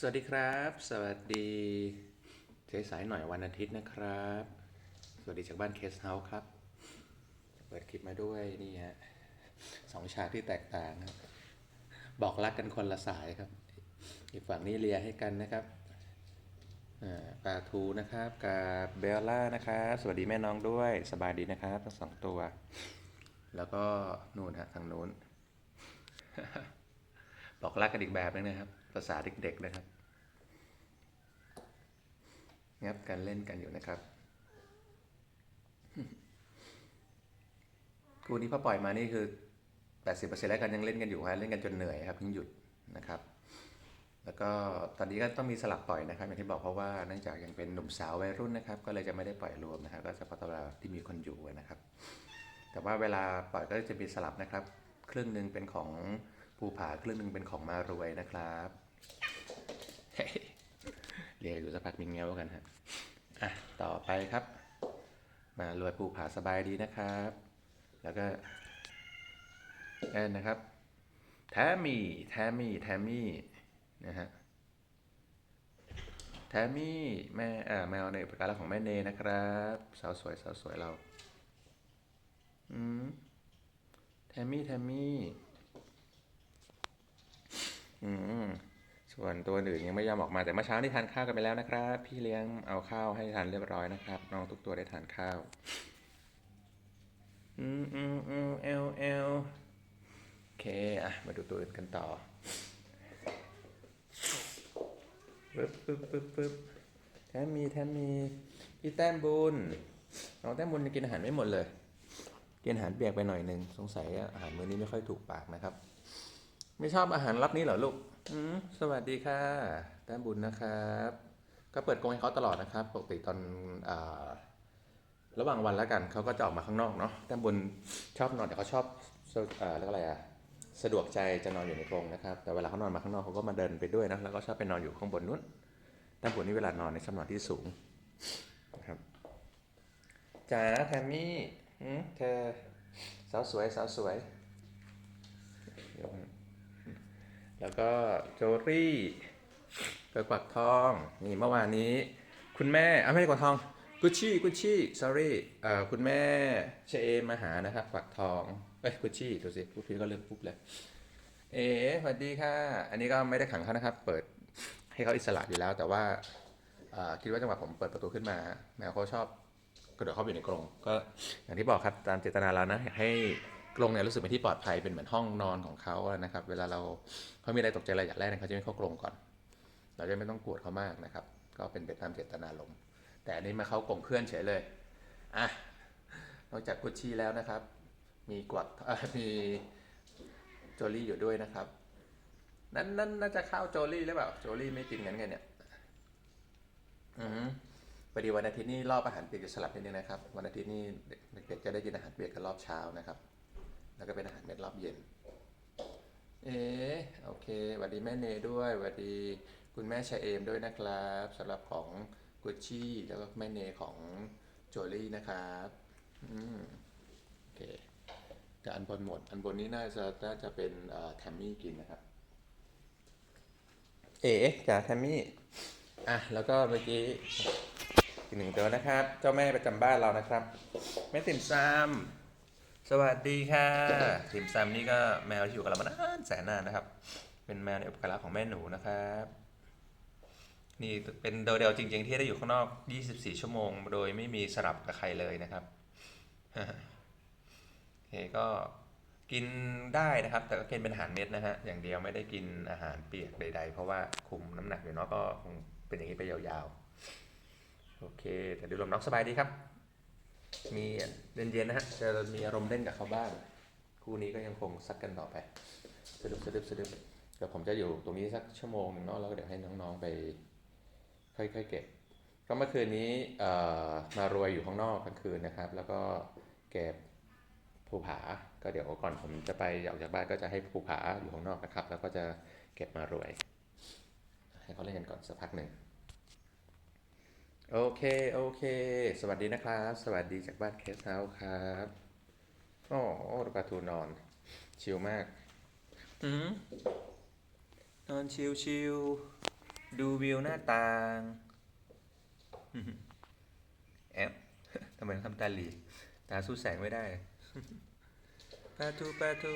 สวัสดีครับ สวัสดีเจ๊สายหน่อยวันอาทิตย์นะครับ สวัสดีจากบ้านเคสเฮาส์ครับ เปิดคลิปมาด้วยนี่ฮะสองฉากที่แตกต่างครับ บอกรักกันคนละสายครับ อีกฝั่งนี้เลียให้กันนะครับอ่าปลาทูนะครับกับเบลล่านะครับสวัสดีแม่น้องด้วยสบายดีนะครับทั้งสองตัว แล้วก็นู่นฮะทางนู้น บอกรักกันอีกแบบนึงนะครับ ภาษาเด็กๆนะครับงับกันเล่นกันอยู่นะครับคู่นี้พอปล่อยมานี่คือ 80%แล้วกันยังเล่นกันอยู่ฮะเล่นกันจนเหนื่อยครับเพิ่งหยุดนะครับ แล้วก็ตอนนี้ก็ต้องมีสลับปล่อยนะครับอย่างที่บอกเพราะว่าเนื่องจากยังเป็นหนุ่มสาววัยรุ่นนะครับ ก็เลยจะไม่ได้ปล่อยรวมนะครับ ก็เฉพาะตอนเวลาที่มีคนอยู่นะครับ แต่ว่าเวลาปล่อยก็จะมีสลับนะครับ ครึ่งหนึ่งเป็นของ ภูผาครึ่งหนึ่งเป็นของมารวยนะครับเรียกอยู่สักพักมีเงี้ยวกันฮะอะต่อไปครับ มารวยภูผาสบายดีนะครับ แล้วก็แอนนะครับแทมมี่แทมมี่แทมมี่นะฮะแทมมี่แม่อ่าแมวในประการของแม่เนนะครับสาวสวยสาวสวยเราอืมแทมมี่แทมมี่ อืมส่วนตัวอื่นยังไม่ยอมออกมาแต่เมื่อเช้านี่ทานข้าวกันไปแล้วนะครับ พี่เลี้ยงเอาข้าวให้ทานเรียบร้อยนะครับน้องทุกตัวได้ทานข้าวอืมอืมอืมเอลเอลโอเคอะมาดูตัวอื่นกันต่อปึ๊บปึ๊บปึ๊บปึ๊บแทมมีแทมมีพี่แต้มบุญน้องแต้มบุญกินอาหารไม่หมดเลย กินอาหารเปียกไปหน่อยหนึ่งสงสัยอาหารมื้อนี้ไม่ค่อยถูกปากนะครับ ไม่ชอบอาหารรับนี้เหรอลูกอืมสวัสดีค่ะ แต้มบุญนะครับ ก็เปิดกรงให้เขาตลอดนะครับ ปกติตอนอ่าระหว่างวันแล้วกัน เขาก็จะออกมาข้างนอกเนาะ แต้มบุญชอบนอนแต่เขาชอบเอ่อเรียกว่าอะไรอะสะดวกใจจะนอนอยู่ในกรงนะครับ แต่เวลาเขานอนมาข้างนอกเขาก็มาเดินไปด้วยนะ แล้วก็ชอบไปนอนอยู่ข้างบนนู้น แต้มบุญนี่เวลานอนในชอบนอนที่สูงนะครับจ๋าแทมมี่หืมเธอสาวสวยสาวสวยเดี๋ยว แล้วก็โจรี่เปิดกวักทองนี่เมื่อวานนี้ คุณแม่อะไม่ใช่กวักทองกุชชี่กุชชี่ sorry เอ่อคุณแม่เชเอมาหานะครับกวักทองเอ้ยกุชชี่ดูสิพูดผิดก็เริ่มปุ๊บเลยเอ๋สวัสดีค่ะ อันนี้ก็ไม่ได้ขังเขานะครับ เปิดให้เขาอิสระอยู่แล้ว แต่ว่าคิดว่าจังหวะผมเปิดประตูขึ้นมา แมวเขาชอบกระโดดเข้าไปอยู่ในกรงก็อย่างที่บอกครับตามเจตนาเรานะอยากให้ กรงเนี่ยรู้สึกเป็นที่ปลอดภัยเป็นเหมือนห้องนอนของเขาอะนะครับ เวลาเราเขามีอะไรตกใจอะไรอย่างแรกเนี่ยเขาจะไม่เข้ากรงก่อน เราจะไม่ต้องกวดเขามากนะครับ ก็เป็นไปตามเจตนารมณ์แต่อันนี้มาเข้ากรงเพื่อนเฉยเลยอะนอกจากกุชชี่แล้วนะครับ มีกวักเอ่อมีโจลี่อยู่ด้วยนะครับ นั่นนั่นน่าจะเข้าโจลี่หรือเปล่าโจลี่ไม่กินกันไงเนี่ยอือพอดีวันอาทิตย์นี่รอบอาหารเปียกจะสลับนิดนึงนะครับ วันอาทิตย์นี่เด็กๆจะได้กินอาหารเปียกกันรอบเช้านะครับ แล้วก็เป็นอาหารเม็ดรอบเย็น เอ๊ะโอเคสวัสดีแม่เนด้วยสวัสดีคุณแม่ชาเอมด้วยนะครับสำหรับของกุชชี่แล้วก็แม่เนของโจลี่นะครับอืมโอเคแต่อันบนหมด อันบนนี้น่าจะน่าจะเป็นเอ่อแทมมี่กินนะครับ เอ๋จ๋าแทมมี่อะแล้วก็เมื่อกี้อีกหนึ่งตัวนะครับ เจ้าแม่ประจำบ้านเรานะครับ แม่ติ่มซำ สวัสดีค่ะติมแซำนี่ก็แมวที่อยู่กับเรามานานแสนนานนะครับ เป็นแมวในอุปการะของแม่หนูนะครับ นี่เป็นโดเดลจริง ๆ ที่ได้อยู่ข้างนอก 24 ชั่วโมง โดยไม่มีสลับกับใครเลยนะครับโอเคก็กินได้นะครับ แต่ก็กินเป็นอาหารเม็ดนะฮะอย่างเดียวไม่ได้กินอาหารเปียกใด ๆ เพราะว่าคุมน้ำหนักอยู่เนาะก็คงเป็นอย่างนี้ไปยาวๆโอเค แต่ดูลมน้องสบายดีครับ มีเย็นๆนะฮะจะมีอารมณ์เล่นกับเขาบ้าง คู่นี้ก็ยังคงซัดกันต่อไปสะดุบสะดุบสะดุบเดี๋ยวผมจะอยู่ตรงนี้สักชั่วโมงหนึ่งเนาะแล้วก็เดี๋ยวให้น้องๆไป ค่อยๆเก็บ ก็เมื่อคืนนี้มารวยอยู่ข้างนอกกลางคืนนะครับ แล้วก็เก็บภูผา ก็เดี๋ยวก่อนผมจะไปออกจากบ้านก็จะให้ภูผาอยู่ข้างนอกนะครับ แล้วก็จะเก็บมารวย ให้เขาเล่นกันก่อนสักพักหนึ่ง โอเค โอเค สวัสดีนะครับ สวัสดีจากบ้านเคสเฮาส์ครับอ้โอ้ดูปลาทูนอน ชิลมากอืมนอนชิลชิลดูวิวหน้าต่างแอบทำไมทำตาหลีตาสู้แสงไม่ได้ปลาทูปลาทู